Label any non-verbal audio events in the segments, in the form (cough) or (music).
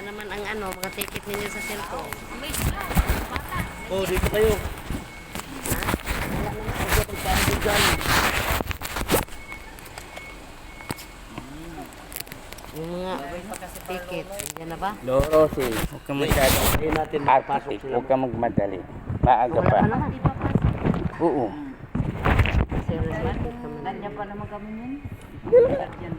Saan naman ang ano, mga ticket ninyo sa cellphone? Oh, dito kayo. Ha? Wala naman. Ang dyan. Yung mga ticket, nandiyan na ba? Loro, si. Huwag kang masyado. Hindi natin pasok Architect, sila. huwag kang magmadali. Maaga Wala pa. pa naman. Oo. Serious ba? Nandiyan pa naman kami nun.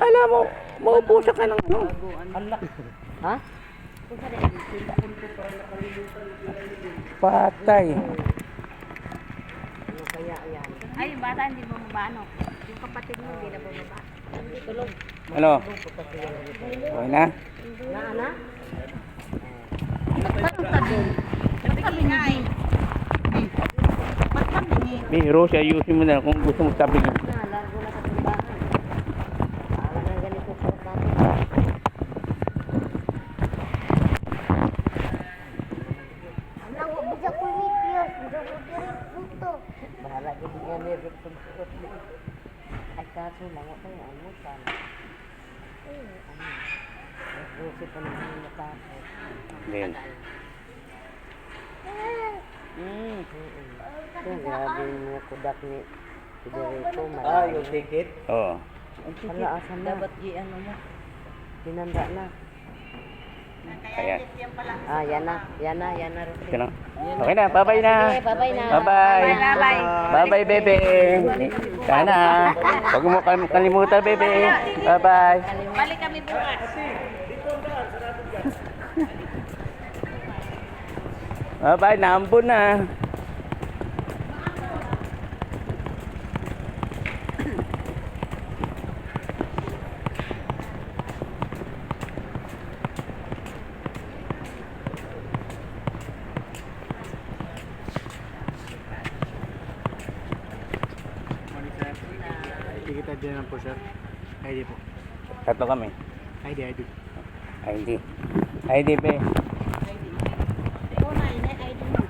Alam mo, maupo siya ka ng ano. Ha? Patay. Ano kaya yan? Ay, bata hindi bumaba, ano? Yung kapatid mo hindi na bumaba. Tulog. Ano? Okay na? Na, na? Doon. Sabi kami nga eh. Biro, siya ayusin mo na kung gusto mo tabi. Na, largo na sa timbahan. Para na ganito sa natin. Ang bisa ko ni Pios, bisa ko diri puto. Bahala ka din yan eh. Rito suot mo. Ay kaso lang ako yung ano sana. Ano? Rusi pa naman yung matapos. Then, Mm. Ito, grabe yung mga kudak ni Federico. Ticket. oo. Hala, asan na? Dapat i ano mo. Tinanda na. Ayan. Ah, yan na. Yan na, yan na. Rusi. Okay na. Okay na, bye-bye na. Okay, bye-bye na. Bye-bye. Bye-bye. Bye-bye, bebe. Sana. Huwag mo kal- kalimutan, bebe. Bye-bye. Balik kami bukas. Bye-bye, naambon na. Ticket ID na po, sir. ID po. Tatlo kami. ID, ID. ID. ID, be. Ikaw na, yun ay ID mo.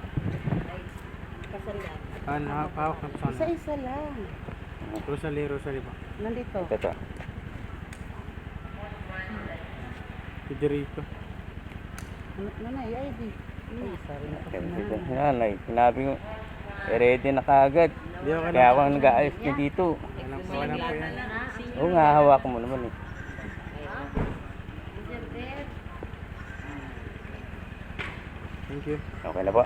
Ah, nakapawak na po sana. Isa-isa lang. Rosalie, Rosalie po. Nandito. Ito to. Federico. Ano ano na, yung ID. Na kasi Ito. Yan, like, sinabi ko, eh, ready na ako Kaya ako ang nag-aayos niya dito. Po yan. Oo nga, hawakan mo naman eh. Thank you. Okay na po.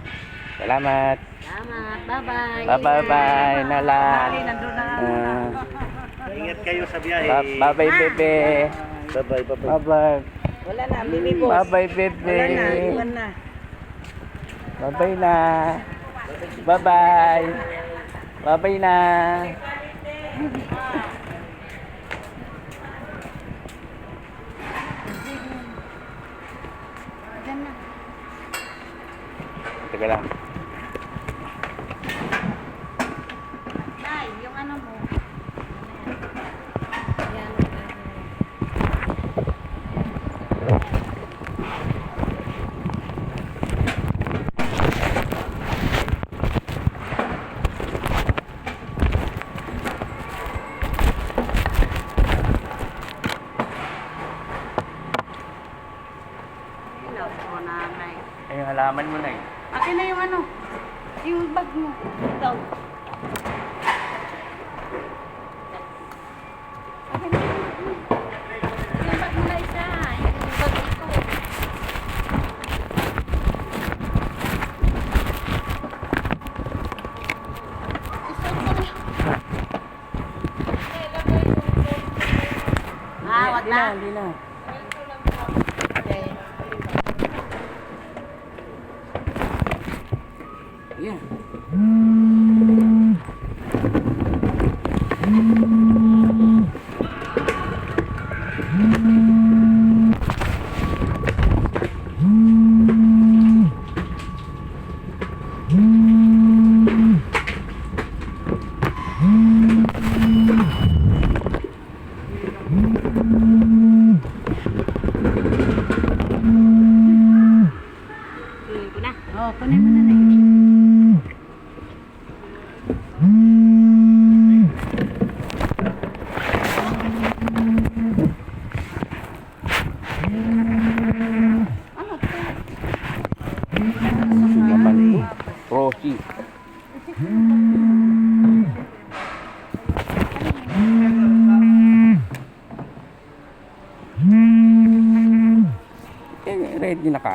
Salamat. Salamat. Bye-bye. Bye-bye, Nala. Nandun na. Ah, Ingat kayo sa biyahe. Bye-bye, bebe. Bye-bye, bye-bye. Bye-bye. Wala na, mimi boss. Bye-bye, bebe. Wala na, iwan na. Bye-bye na. Bye-bye. Bye-bye na. grande.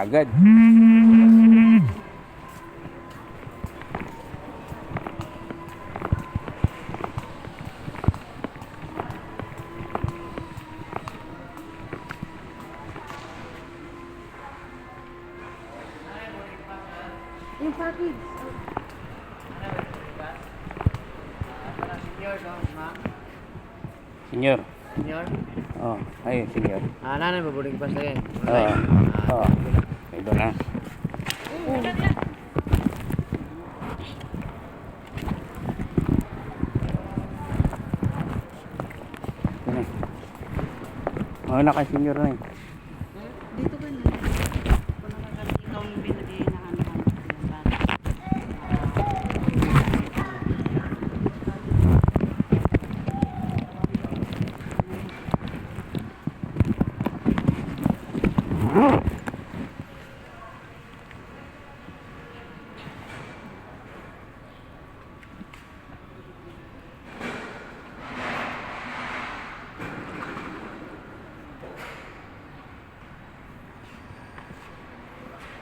Kagad. Yung package. Senyor. Senior? Oh, ayun, senyor. Ah, nanay mo boarding pass lagi. Oo. Oo. Ito na. Oh, naka senyor na eh. Dito ka na. Kung nakakalimutan ikaw yung binigay na ano-ano.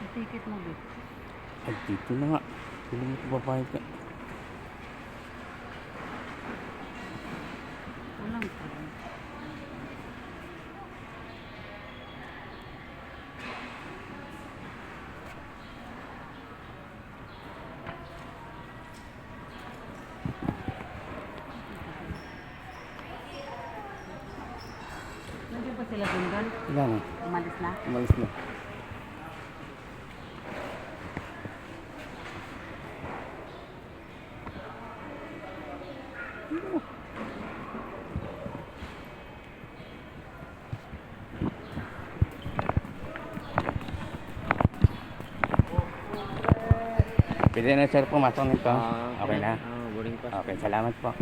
Yung ticket mo, Bit. Ay, dito na nga. Piling mo ito babayad ka. Walang pa. Nandiyan ba sila dun doon? Wala na. Umalis na? Umalis na. Pwede na sir pumasok nito. Okay na. Ah, boarding pass. Okay, salamat po.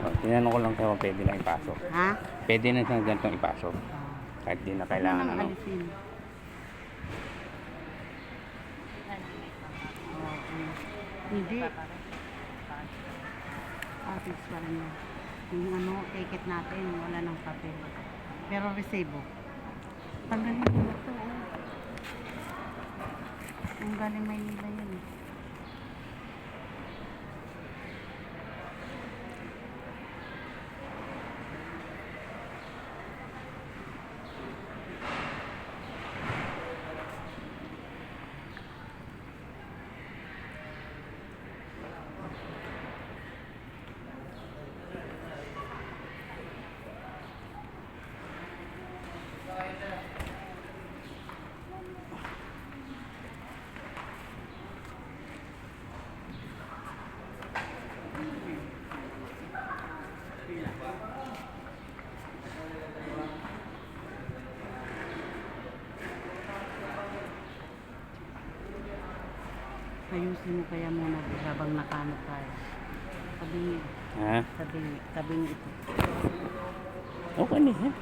Oh, tinanong ko lang kung pwede na ipasok. Ha? Pwede na siyang ganitong ipasok. Kahit di na kailangan Ano alisin? Hindi. Office pa rin yan. Yung ano, ticket natin, wala ng papel. Pero resibo. Tanggalin mo ito. Ang galing Maynila yun. eh. Ayusin mo kaya muna di habang nakano tayo. Sabi, Ha? sabi, sabi ito. Okay na yan.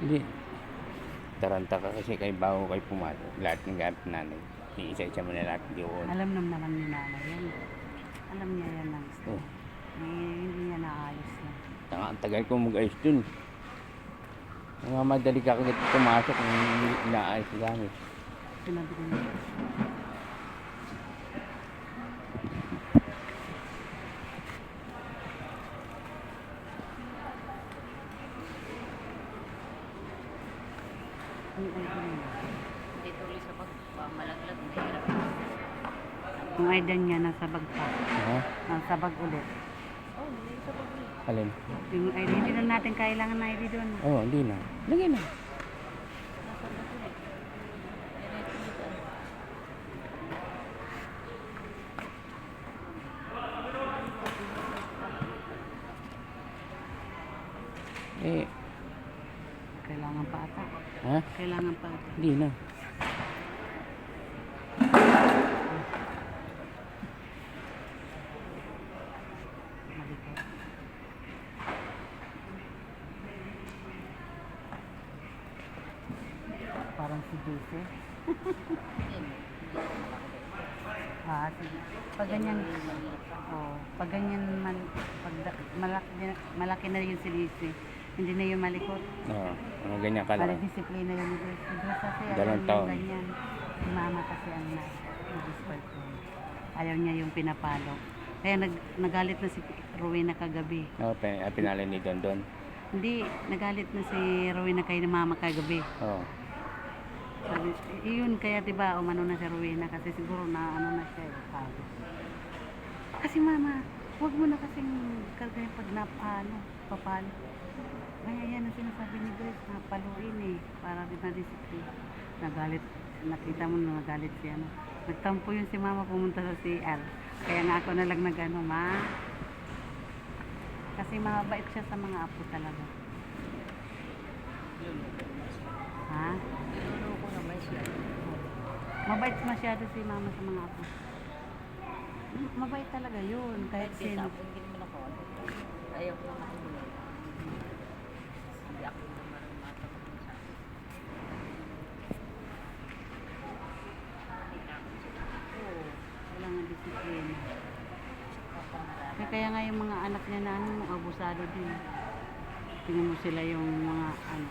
Hindi. Taranta ka kasi kay bago kay pumasok. Lahat ng gamit nanay. Iisa-isa mo na lahat doon. Alam nam naman ni nanay yan. Alam niya yan ng gusto. Oh. Eh, hindi niya naayos na. Tanga, ang tagal ko mag-ayos dun. Mga madali ka kagad pumasok kung hindi inaayos gamit. Sinabi ko niya. Ang ID niya. Dito ulit sa pagpamalaglag, mahirap. Ang ID niya nasa bag pa. Ha? Nasa bag ulit. Oh, Alin? Yung ID, hindi na natin kailangan na ID doon. Oo, oh, hindi na. Lagyan na. Eh, Kailangan pa ata. ha? Kailangan pa ata. Hindi na. Jose. (laughs) ah, sige. Pag ganyan, oh, pag ganyan man, pag da- malaki, malaki na yung si Lizzie, hindi na yung malikot. Oo, mga ganyan ka Para lang. disiplina yung. Si Diyos kasi Dalawang taon. ganyan. Si mama kasi ang na- nag-spoil ko. Ayaw niya yung pinapalo. Kaya nag, nagalit na si Rowena kagabi. Oo, pin, ah, ni Don Don. Hindi, nagalit na si Rowena kay mama kagabi. Oo. Sabi, "Eh, yun kaya 'di ba umano na si Rowena kasi siguro na ano na siya, eh, sabi. Kasi mama, wag mo na kasing kargahin pag napano, papalo. Kaya yan ang sinasabi ni Grace, napaluin eh, para di na-discipline. Nagalit, nakita mo na nagalit siya. No? Nagtampo yun si mama pumunta sa CR. Kaya nga ako na lang nag-ano, ma. Kasi mabait siya sa mga apo talaga. Ha? Mabait masyado si mama sa mga apo. Mabait talaga yun. Kahit ako hindi naman ako. ano, Ayaw ko naman. Hindi ako naman matapos sa akin. Oo. Wala nga disiplina. Kaya, kaya nga yung mga anak niya na ano, abusado din. Tingnan mo sila yung mga ano,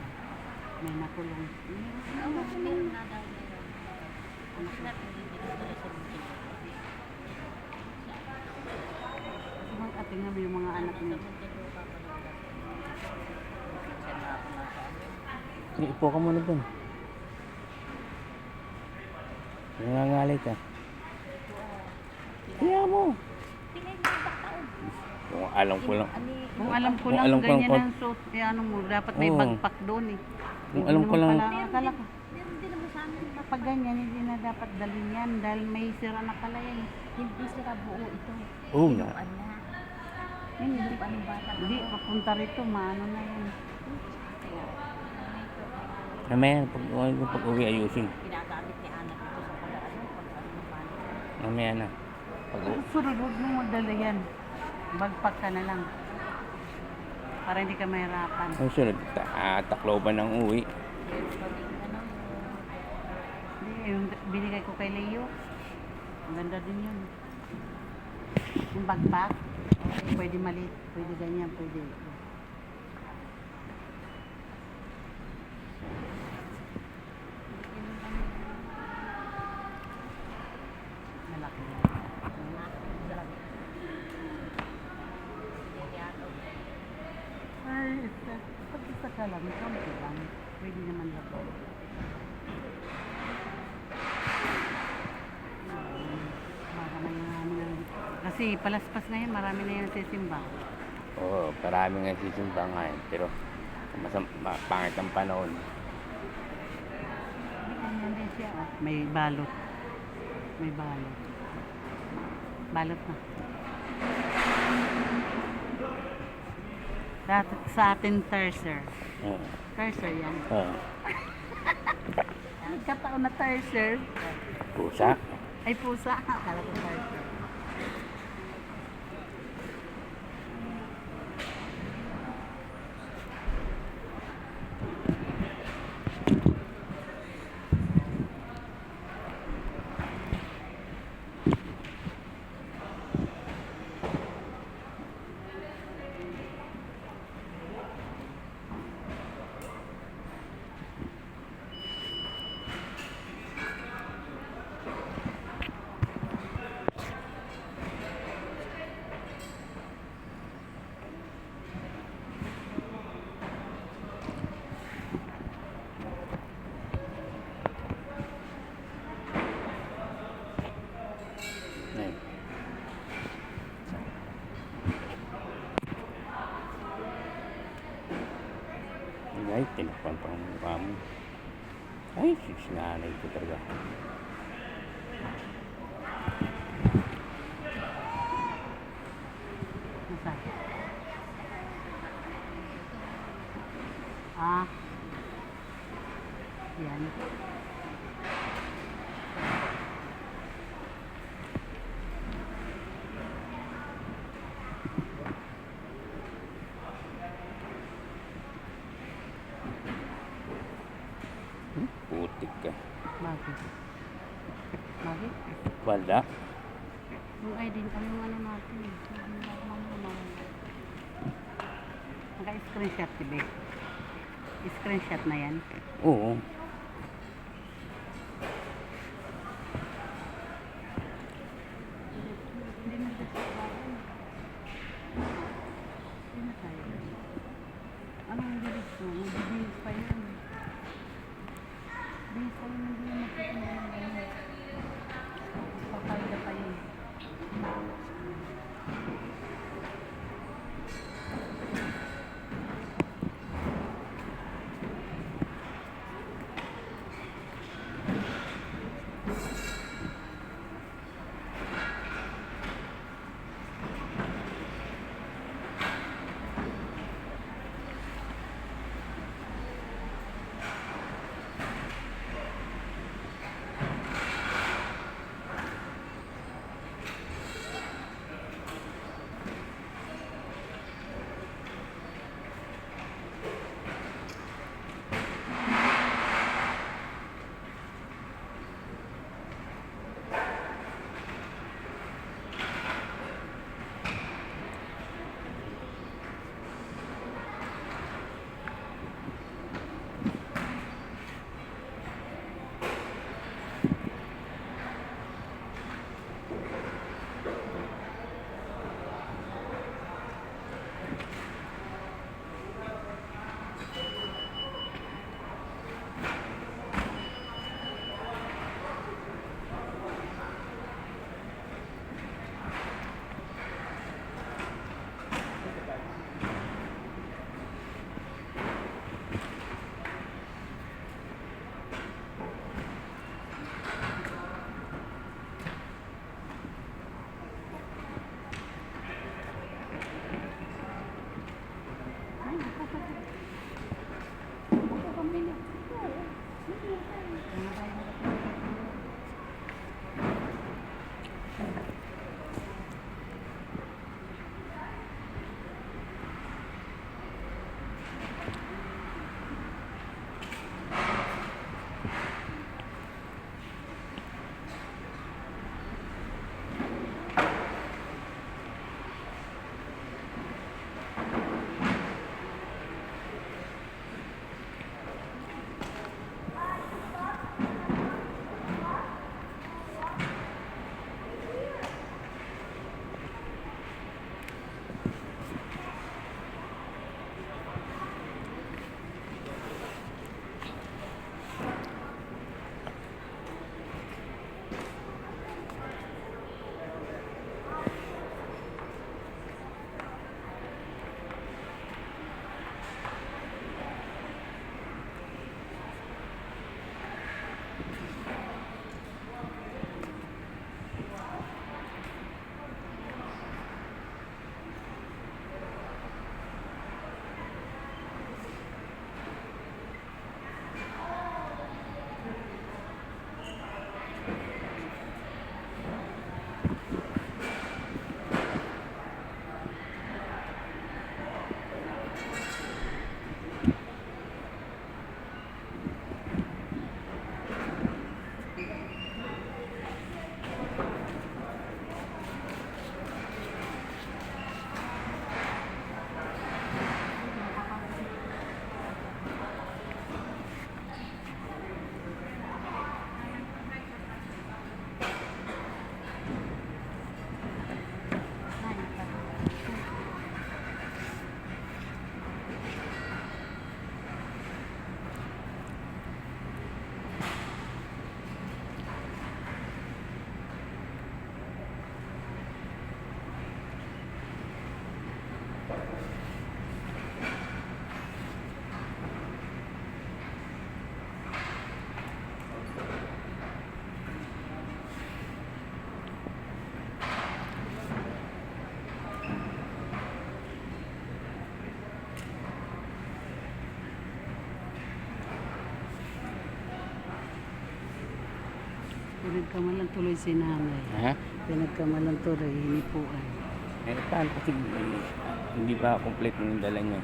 may nakulong. Ako kasi sinabi hindi dito sa. Kasi mga tingnan mo yung mga anak niya. Ipo ka muna doon. Nangangalit ka. Kaya mo. Kung alam ko lang. Kung alam ko lang, alam ko lang ganyan ang suot. Eh, ano mo, dapat may bagpak doon eh. Kung alam ko lang- akala ko, meron din naman sa amin. Pag ganyan, hindi na dapat dalhin yan dahil may sira na pala yan. Hindi sila buo ito. Oo nga. Tinuan na. Hindi, Tinuan ng bata. hindi, papunta rito, maano na yan. Mamaya, pag, pag uwi ayusin. Ginagamit ni anak ito sa pag-ano, pag-ano ng bata. Mamaya na. Pag uwi. Sunod, huwag mo madala yan. Bagpak ka na lang. Para hindi ka mahirapan. Ang sunod, ah, Tacloban ng uwi. Pag ano, Hindi, yung binigay ko kay Leo. Ang ganda din yun. Yung bagpak, pwede maliit, pwede ganyan, pwede. Malaki na. Ay, isa. Pag isa ka lang, kaunti lang. Pwede naman labaw. Marami na namin. Kasi palaspas na yan, marami na yan nagsisimba. Oo, parami nga sisimba ngayon. Pero, masam, ma- pangit ang panahon. Ganyan din siya. oh. May balot. May balot. Balot na. Sa, sa atin, terser. Oo. Terser yan. Oo. Nagkataon na terser. Pusa. Ay, pusa. Akala ko terser. Ayun. Ay, tinakpan pa ang mukha mo. Ay, sis nanay ko talaga. Ah. Yan. TV. Screenshot na yan? Oo. tuloy si nanay. Ha? Pinagkamalan tuloy, hinipuan. Eh, paano kasi hindi pa complete yung dala niya?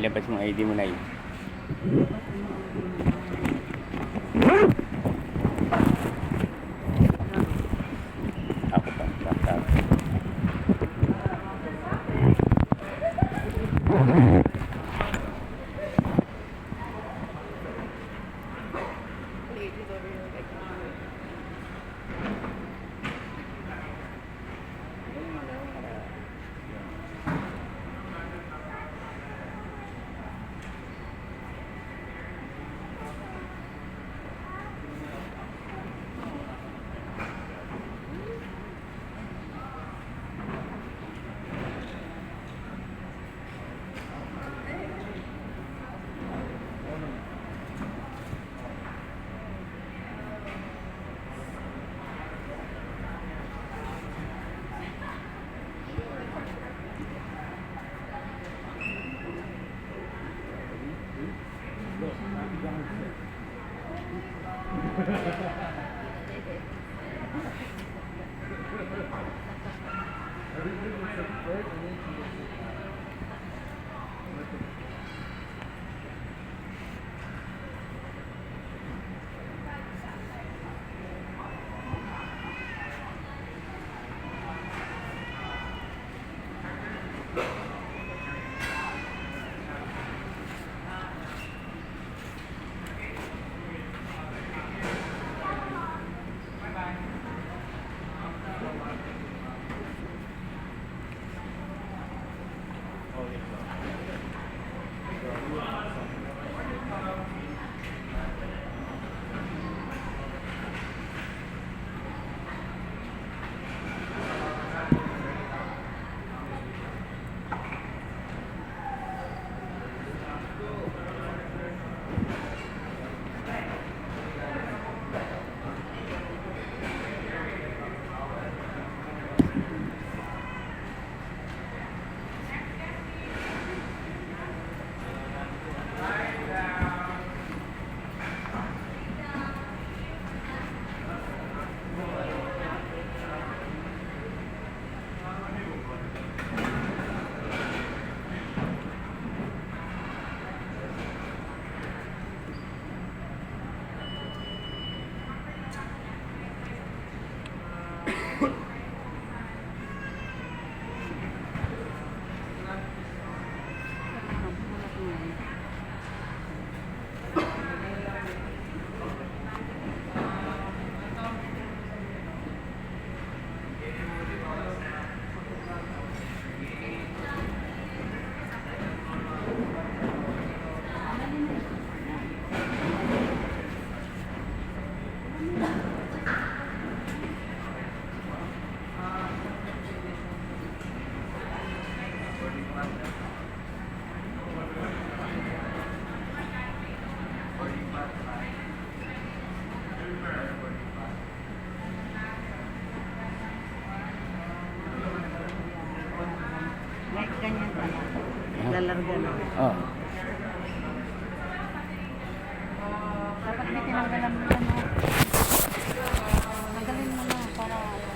Nailabas mo ID mo na yun.